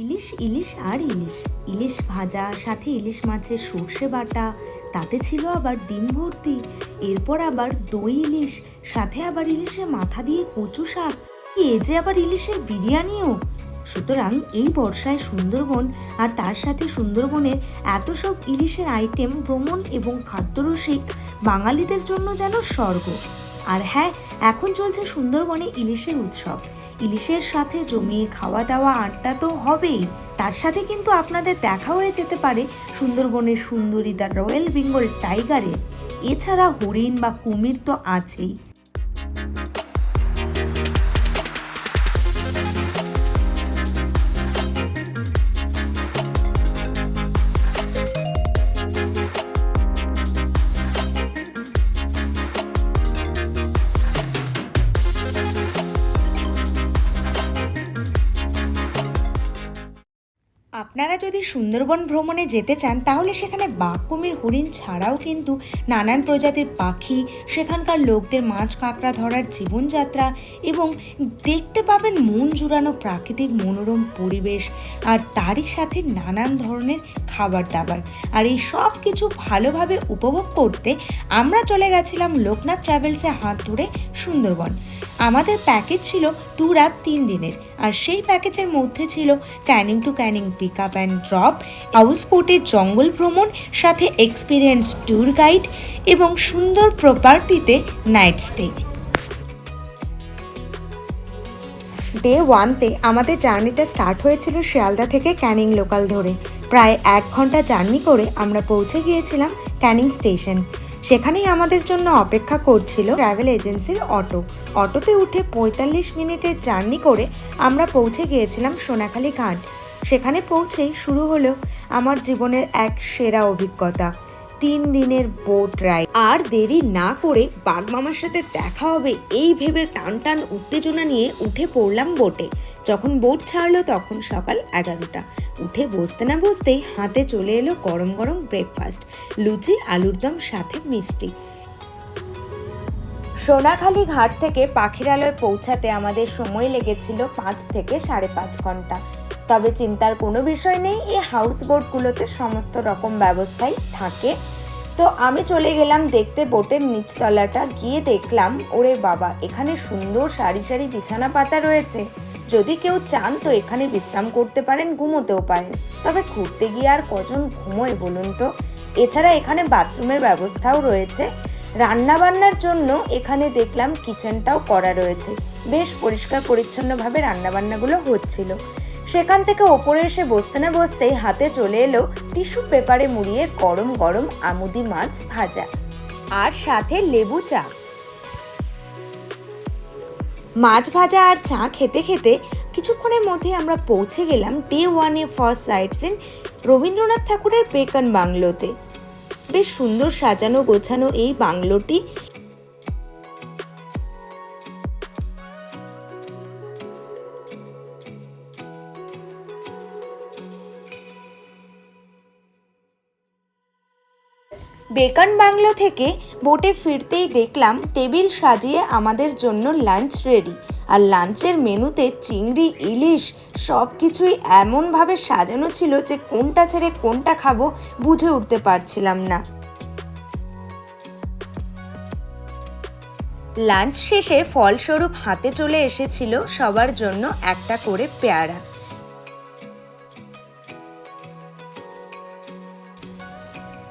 ইলিশ ইলিশ আর ইলিশ। ইলিশ ভাজা, সাথে ইলিশ মাছের সর্ষে বাটা, তাতে ছিল আবার ডিম ভর্তি। এরপর আবার দই ইলিশ, সাথে আবার ইলিশের মাথা দিয়ে কচু শাক। এ যে আবার ইলিশের বিরিয়ানিও। সুতরাং এই বর্ষায় সুন্দরবন আর তার সাথে সুন্দরবনের এত সব ইলিশের আইটেম ভ্রমণ এবং খাদ্যরসিক বাঙালিদের জন্য যেন স্বর্গ। আর হ্যাঁ এখন চলছে সুন্দরবনে ইলিশের উৎসব। ইলিশের সাথে জমিয়ে খাওয়া দাওয়া আড্ডা তো হবেই। তার সাথে কিন্তু আপনাদের দেখা হয়ে যেতে পারে সুন্দরবনের সুন্দরী দ্য রয়্যাল বেঙ্গল টাইগারের। এছাড়া হরিণ বা কুমির তো আছেই। আপনারা যদি সুন্দরবন ভ্রমণে যেতে চান, তাহলে সেখানে বাঘ, কুমির, হরিণ ছাড়াও কিন্তু নানান প্রজাতির পাখি, সেখানকার লোকদের মাছ কাঁকড়া ধরার জীবনযাত্রা এবং দেখতে পাবেন মন জুড়ানো প্রাকৃতিক মনোরম পরিবেশ আর তারই সাথে নানান ধরনের খাবার দাবার আর এই সব কিছু ভালোভাবে উপভোগ করতে আমরা চলে গেছিলাম লোকনাথ ট্রাভেলসে হাত ধরে সুন্দরবন। আমাদের প্যাকেজ ছিল দু রাত তিন দিনের, আর সেই প্যাকেজের মধ্যে ছিল Canning to Canning pick up and drop house বোটের জঙ্গল ভ্রমণ, সাথে এক্সপিরিয়েন্স ট্যুর গাইড এবং সুন্দর প্রপার্টিতে নাইট স্টে ডে ওয়ানতে আমাদের জার্নিটা স্টার্ট হয়েছিল শিয়ালদা থেকে ক্যানিং লোকাল ধরে। প্রায় এক ঘণ্টা জার্নি করে আমরা পৌঁছে গিয়েছিলাম ক্যানিং স্টেশন সেখানেই আমাদের জন্য অপেক্ষা করছিল ট্রাভেল এজেন্সির অটো। অটোতে উঠে পঁয়তাল্লিশ মিনিটের জার্নি করে আমরা পৌঁছে গিয়েছিলাম সোনাখালী ঘাট। সেখানে পৌঁছেই শুরু হলো আমার জীবনের এক সেরা অভিজ্ঞতা। তিন দিনের বোট রাইড আর দেরি না করে বাগমামার সাথে দেখা হবে, এই ভেবে টান টান উত্তেজনা নিয়ে উঠে পড়লাম বোটে যখন বোট ছাড়লো তখন সকাল এগারোটা। উঠে বসতে না বসতেই হাতে চলে এলো গরম গরম ব্রেকফাস্ট লুচি, আলুর দম, সাথে মিষ্টি। সোনাখালী ঘাট থেকে পাখিরালয় পৌঁছাতে আমাদের সময় লেগেছিল পাঁচ থেকে সাড়ে পাঁচ ঘণ্টা। তবে চিন্তার কোনো বিষয় নেই, এই হাউস বোটগুলোতে সমস্ত রকম ব্যবস্থাই থাকে। তো আমি চলে গেলাম দেখতে বোটের নিচতলাটা, গিয়ে দেখলাম, ওরে বাবা, এখানে সুন্দর সারি সারি বিছানা পাতা রয়েছে। যদি কেউ চান তো এখানে বিশ্রাম করতে পারেন, ঘুমোতেও পারেন। তবে ঘুরতে গিয়ে আর কজন ঘুমোয় বলুন তো? এছাড়া এখানে বাথরুমের ব্যবস্থাও রয়েছে। রান্না বান্নার জন্য এখানে দেখলাম কিচেনটাও করা রয়েছে। বেশ পরিষ্কার পরিচ্ছন্নভাবে রান্নাবান্নাগুলো হচ্ছিল। সেখান থেকে ওপরে এসে বসতে না বসতেই হাতে চলে এলো টিস্যু পেপারে মুড়িয়ে গরম গরম আমুদি মাছ ভাজা। আর সাথে লেবু চা। মাছ ভাজা আর চা খেতে খেতে কিছুক্ষণের মধ্যে আমরা পৌঁছে গেলাম ডে ওয়ানে ফার্স্ট সাইট সিন রবীন্দ্রনাথ ঠাকুরের পেকন বাংলোতে। বেশ সুন্দর সাজানো গোছানো এই বাংলোটি বেকন বাংলো থেকে বোটে ফিরতেই দেখলাম টেবিল সাজিয়ে আমাদের জন্য লাঞ্চ রেডি। আর লাঞ্চের মেনুতে চিংড়ি, ইলিশ সব কিছুই এমনভাবে সাজানো ছিল যে কোনটা ছেড়ে কোনটা খাব বুঝে উঠতে পারছিলাম না। লাঞ্চ শেষে ফলস্বরূপ হাতে চলে এসেছিল সবার জন্য একটা করে পেয়ারা।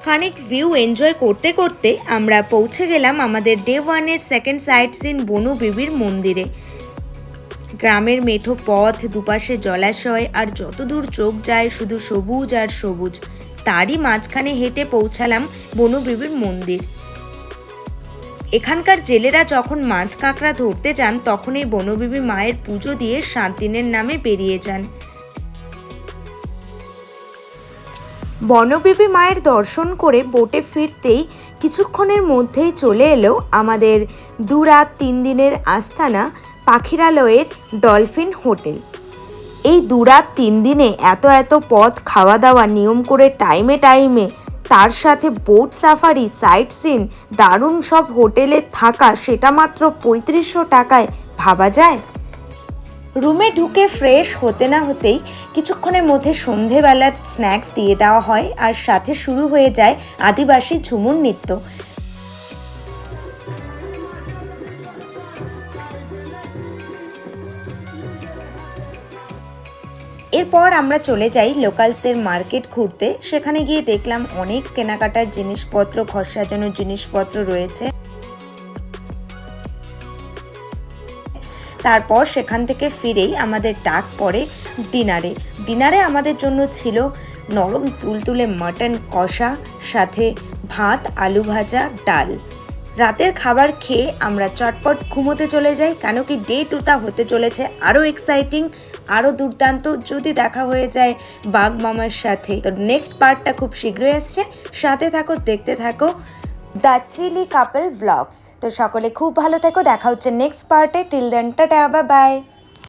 খানিক ভিউ এনজয় করতে করতে আমরা পৌঁছে গেলাম আমাদের ডে ওয়ানের সেকেন্ড সাইট সিন বনু বিবির মন্দিরে। গ্রামের মেঠো পথ, দুপাশে জলাশয় আর যতদূর চোখ যায় শুধু সবুজ আর সবুজ। তারই মাঝখানে হেঁটে পৌঁছালাম বনু বিবির মন্দির। এখানকার জেলেরা যখন মাছ কাঁকড়া ধরতে যান তখন এই বনবিবি মায়ের পুজো দিয়ে সাত দিনের নামে বেরিয়ে যান। বনবিবি মায়ের দর্শন করে বোটে ফিরতেই কিছুক্ষণের মধ্যেই চলে এলো আমাদের দু রাত তিন দিনের আস্তানা পাখিরালয়ের ডলফিন হোটেল। এই দু রাত তিন দিনে এত এত পথ খাওয়া দাওয়া নিয়ম করে টাইমে টাইমে, তার সাথে বোট সাফারি, সাইট সিন, দারুণ সব হোটেলে থাকা, সেটা মাত্র পঁয়ত্রিশশো টাকায় ভাবা যায়? রুমে ঢুকে ফ্রেশ হতে না হতেই কিছুক্ষণের মধ্যে সন্ধেবেলার স্ন্যাক্স দিয়ে দেওয়া হয় আর সাথে শুরু হয়ে যায় আদিবাসী ঝুমুর নৃত্য। এরপর আমরা চলে যাই লোকালসদের মার্কেট ঘুরতে। সেখানে গিয়ে দেখলাম অনেক কেনাকাটার জিনিসপত্র, ঘর সাজানোর জিনিসপত্র রয়েছে। তারপর সেখান থেকে ফিরেই আমাদের ডাক পড়ে ডিনারে। ডিনারে আমাদের জন্য ছিল নরম তুলতুলে মাটন কষা, সাথে ভাত, আলু ভাজা, ডাল। রাতের খাবার খেয়ে আমরা চটপট ঘুমোতে চলে যাই, কেন কি ডে টুটা হতে চলেছে আরও এক্সাইটিং আরও দুর্দান্ত, যদি দেখা হয়ে যায় বাঘ মামার সাথে। তো নেক্সট পার্টটা খুব শীঘ্রই আসছে। সাথে থাকো, দেখতে থাকো। The chilli couple vlogs. তো সকলে খুব ভালো থেকো, দেখা হচ্ছে নেক্সট পার্টে till then tata bye bye